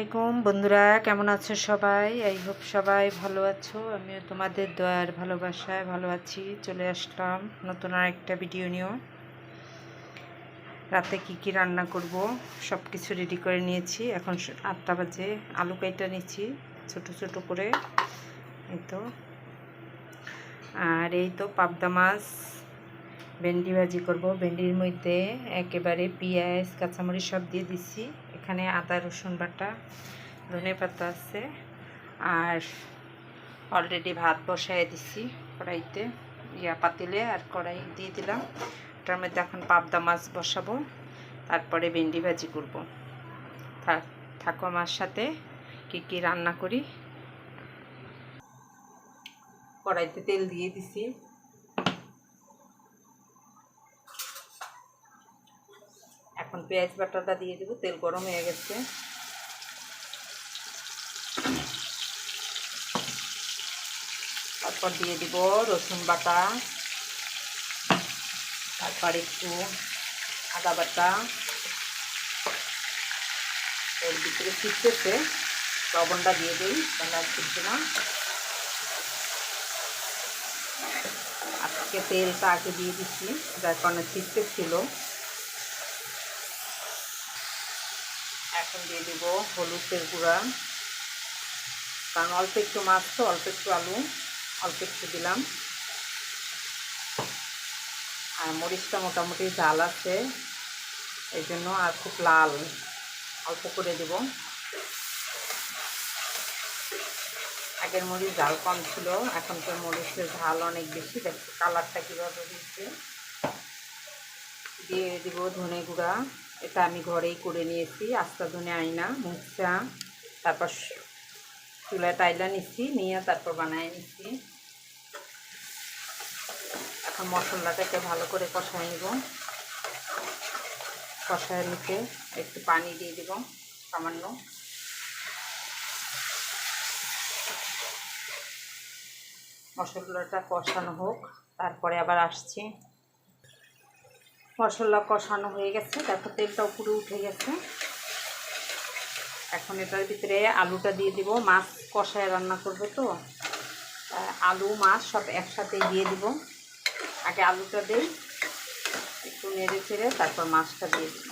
আলাইকুম। বন্ধুরা, কেমন আছো সবাই? আই হোপ সবাই ভালো আছো। আমিও তোমাদের দয়ার ভালোবাসায় ভালো আছি। চলে আসলাম নতুন আরেকটা ভিডিও নিয়েও। রাতে কি কি রান্না করব সব কিছু রেডি করে নিয়েছি। এখন আটটা বাজে। আলু কাইটা নিচ্ছি ছোট ছোট করে। এই তো। আর এই তো পাবদা মাছ। ভেন্ডি ভাজি করব। ভেন্ডির মধ্যে একেবারে পেঁয়াজ, কাঁচামরিচ সব দিয়ে দিচ্ছি এখানে আদা, রসুন বাটা, ধনে পাতা আছে। আর অলরেডি ভাত বসায় দিছি কড়াইতে। ইয়া পাতিলে আর কড়াই দিয়ে দিলাম। ওটার মধ্যে এখন পাবদা মাছ বসাবো। তারপরে ভেন্ডি ভাজি করব। থাকো আমার সাথে। কি কি রান্না করি? কড়াইতে তেল দিয়ে দিছি। এখন পেঁয়াজ বাটাটা দিয়ে দেবো, তেল গরম হয়ে গেছে। তারপর দিয়ে দিব রসুন বাটা, তারপর একটু আদা বাটা। এর ভিতরে ছিটতেছে লবণটা দিয়ে দিই তাহলে আর না। আজকে তেলটা আগে দিয়ে দিচ্ছি, যার কারণে ছিটতে ছিল। এখন দিয়ে দেবো হলুদের গুঁড়া। কারণ অল্প একটু মাছ তো, অল্প একটু আলু, অল্প একটু দিলাম। আর মরিচটা মোটামুটি ঝাল আছে, এই জন্য আর খুব লাল। অল্প করে দেব। আগের মরিচ ঝাল কম ছিল, এখনকার মরিচের ঝাল অনেক বেশি, দেখো কালারটা কীভাবে দিচ্ছে দিয়ে দিব ধনে গুঁড়া। এটা আমি ঘরেই করে নিয়েছি, আস্তা ধনে আইনা মুচা তারপর চুলায় টাইলা নিচ্ছি নিয়ে তারপর বানায় নিচ্ছি এখন মশলাটাকে ভালো করে কষায় নিব। কষায় নিতে একটু পানি দিয়ে দিব, সামান্য। মশলাটা কষানো হোক, তারপরে আবার আসছি। মশলা কষানো হয়ে গেছে, দেখো তেলটা উপরে উঠে গেছে। এখন এটার ভিতরে আলুটা দিয়ে দিব, মাছ কষায় রান্না করবে তো। আলু, মাছ সব একসাথে দিয়ে দিব। আগে আলুটা দিই, একটু নেড়ে চেড়ে তারপর মাছটা দিয়ে দিব।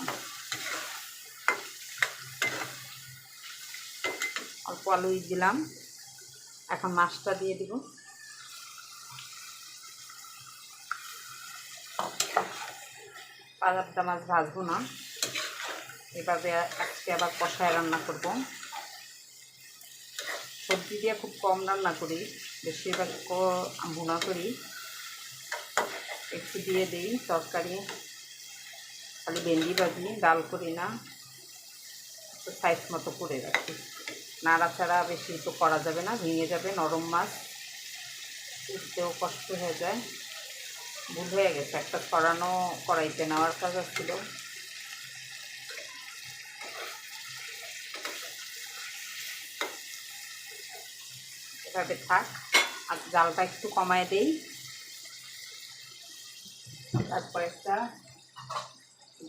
অল্প আলুই দিলাম, এখন মাছটা দিয়ে দিব। পালাপটা মাছ ভাজবো না। এভাবে আজকে আবার কষায় রান্না করব। সবজি দিয়ে খুব কম রান্না করি বেশিরভাগ ভুনা করি। একটু দিয়ে দিই তরকারি, খালি ভেন্ডি ভাজি, ডাল করি না। একটু সাইজ মতো করে রাখি। নাড়াচাড়া বেশি তো করা যাবে না, ভেঙে যাবে নরম মাছ। উঠতেও কষ্ট হয়ে যায়। ভুল হয়ে গেছে। একটা ছড়ানো, কড়াইতে নেওয়ার কাজ ছিল এভাবে থাক, আর জালটা একটু কমায় দেই। তারপর একটা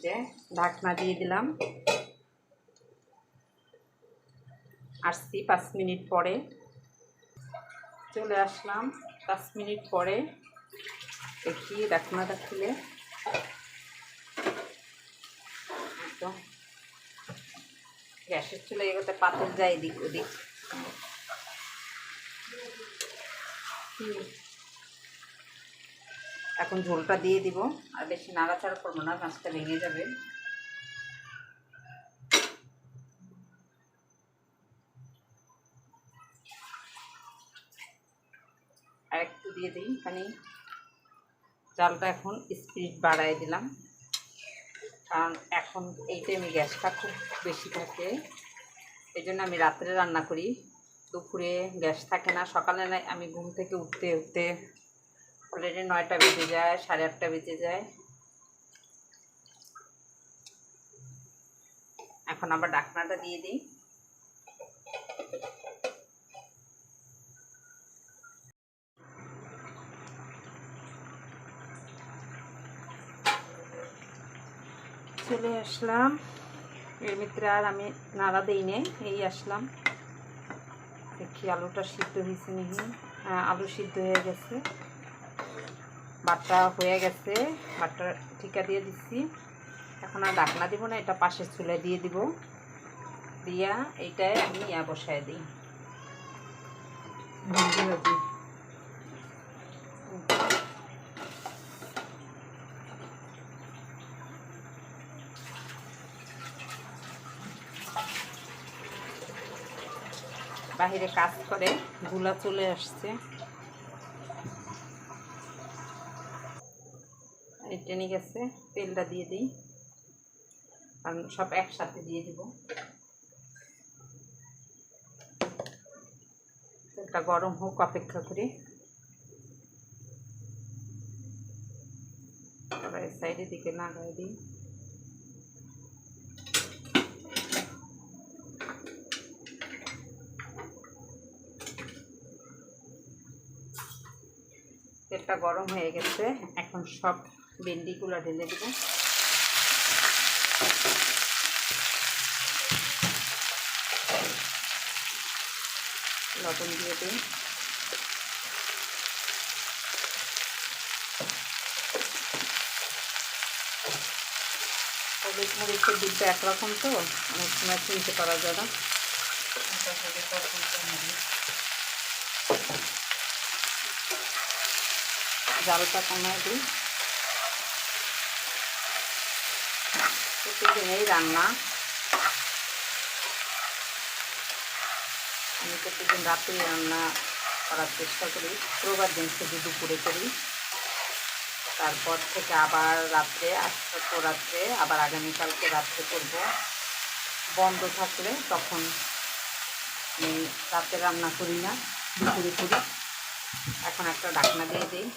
যে ঢাকনা দিয়ে দিলাম। আসছি পাঁচ মিনিট পরে। চলে আসলাম পাঁচ মিনিট পরে। দেখি ঢাকনাটা খুলে একদম। গ্যাসের চুলে এগোতে পাথর যায় এদিক ওদিক। এখন ঝোলটা দিয়ে দিব। আর বেশি নাড়াচাড়া করব না, মাছটা ভেঙে যাবে। আর একটু দিয়ে দিই পানি জালটা এখন স্পিড বাড়াই দিলাম। কারণ এখন এই টাইমে গ্যাসটা খুব বেশি থাকে। এই জন্য আমি রাত্রে রান্না করি। দুপুরে গ্যাস থাকে না। সকালে না, আমি ঘুম থেকে উঠতে উঠতে অলরেডি নয়টা বেজে যায়, সাড়ে আটটা বেজে যায়। এখন আবার ডাকনাটা দিয়ে দিই। চলে আসলাম। এর ভিতরে আর আমি নাড়া দিই নে এই আসলাম। দেখি আলুটা সিদ্ধ হয়েছে নাকি? হ্যাঁ আলু সিদ্ধ হয়ে গেছে। বাটটা হয়ে গেছে বাটটা ঠিকা দিয়ে দিচ্ছি এখন আর ডাকনা দিব না, এটা পাশের চুলে দিয়ে দিব। দিয়া এইটায় আমি ইয়া বসায় দিই। ভাজি। বাহিরে কাজ করে, গুলা চলে আসছে। টেনে গেছে, তেলটা দিয়ে দিই। কারণ সব একসাথে দিয়ে দিব। তেলটা গরম হোক, অপেক্ষা করি। সাইডের দিকে লাগাই দিই। তেলটা গরম হয়ে গেছে। এখন সব ভেন্ডিগুলো ঢেলে দেবো। লবণ দিয়ে দিই। হলুদ মরিচের একরকম তো, অনেক সময় চিনতে পারা যায় না। জালটা কমায় দিই। প্রতিদিনেই রান্না, আমি প্রতিদিন রাত্রে রান্না করার চেষ্টা করি। প্রবার দিন শুধু দুপুরে করি। তারপর থেকে আবার রাত্রে, আজকে রাত্রে, আবার আগামীকালকে রাত্রে করব। বন্ধ থাকলে তখন আমি রাতে রান্না করি না, দুপুরে করি। এখন একটা ডাকনা দিয়ে দিই।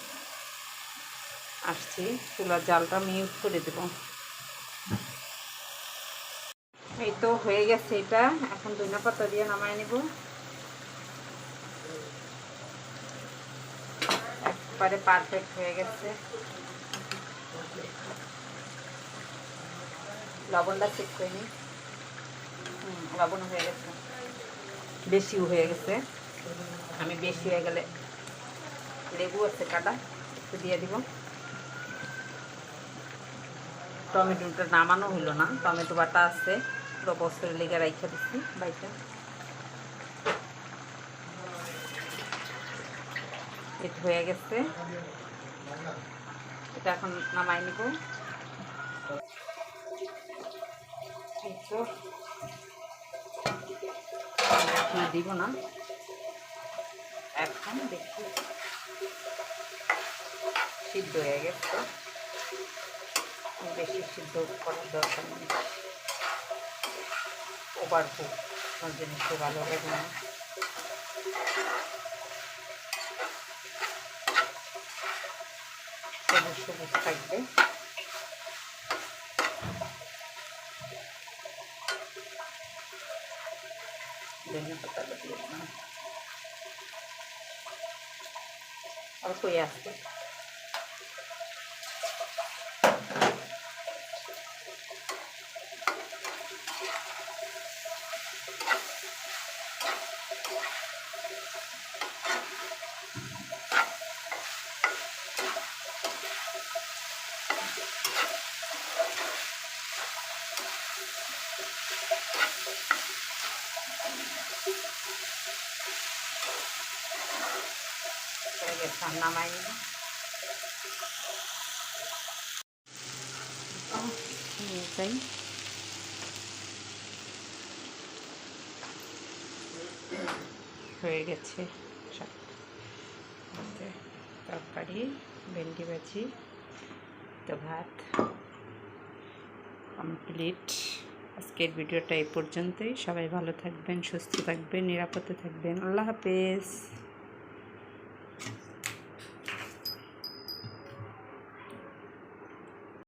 আসছি, চুলার জালটা মিউট করে দেব। এই তো হয়ে গেছে এটা, এখন ধনিয়া পাতা দিয়ে নামায় নেব। একবারে পারফেক্ট হয়ে গেছে। লবণটা চেক করে নিই। লবণ হয়ে গেছে। বেশিও হয়ে গেছে। আমি বেশি হয়ে গেলে লেবু আছে কাটা দিয়ে দিব। টমেটোটা নামানো হইল না। টমেটো বাটা আছে, পুরো বছরের লেগে রাইখা দিচ্ছি বাইটা। এটা হয়ে গেছে। এটা এখন নামাই নিব। দিব না। এখন দেখি। সিদ্ধ হয়ে গেছে। বেশি সিদ্ধ করার দরকার নেই। ওভার কুক জিনিসটা ভালো লাগে না। সবুজ সবুজ থাকবে। ধনে পাতাটা দিয়ে অল্পই আসবে হয়ে গেছে আর নামাই নিব নিয়ে যাই হয়ে গেছে। তরকারি, ভেন্ডি ভাজি, তো ভাত কমপ্লিট আজকের ভিডিওটা এই পর্যন্তই। সবাই ভালো থাকবেন, সুস্থ থাকবেন, নিরাপদে থাকবেন। আল্লাহ হাফেজ।